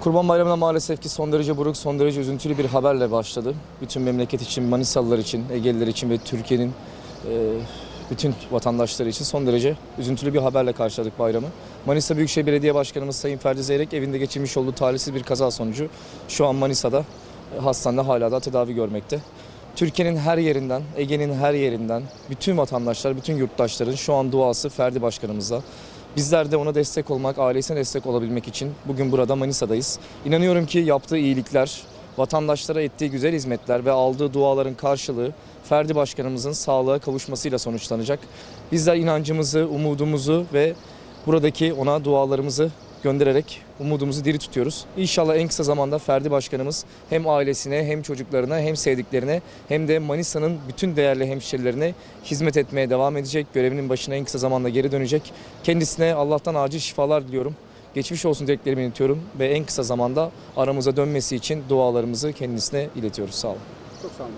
Kurban Bayramı'na maalesef ki son derece buruk, son derece üzüntülü bir haberle başladı. Bütün memleket için, Manisalılar için, Egeliler için ve Türkiye'nin e, bütün vatandaşları için son derece üzüntülü bir haberle karşıladık bayramı. Manisa Büyükşehir Belediye Başkanımız Sayın Ferdi Zeyrek evinde geçirmiş olduğu talihsiz bir kaza sonucu şu an Manisa'da e, hastanede hala da tedavi görmekte. Türkiye'nin her yerinden, Ege'nin her yerinden bütün vatandaşlar, bütün yurttaşların şu an duası Ferdi Başkanımıza. Bizler de ona destek olmak, ailesine destek olabilmek için bugün burada Manisa'dayız. İnanıyorum ki yaptığı iyilikler, vatandaşlara ettiği güzel hizmetler ve aldığı duaların karşılığı Ferdi Başkanımızın sağlığa kavuşmasıyla sonuçlanacak. Bizler inancımızı, umudumuzu ve buradaki ona dualarımızı göndererek umudumuzu diri tutuyoruz. İnşallah en kısa zamanda Ferdi Başkanımız hem ailesine hem çocuklarına hem sevdiklerine hem de Manisa'nın bütün değerli hemşerilerine hizmet etmeye devam edecek. Görevinin başına en kısa zamanda geri dönecek. Kendisine Allah'tan acil şifalar diliyorum. Geçmiş olsun dileklerimi iletiyorum ve en kısa zamanda aramıza dönmesi için dualarımızı kendisine iletiyoruz. Sağ olun. Çok sağ olun.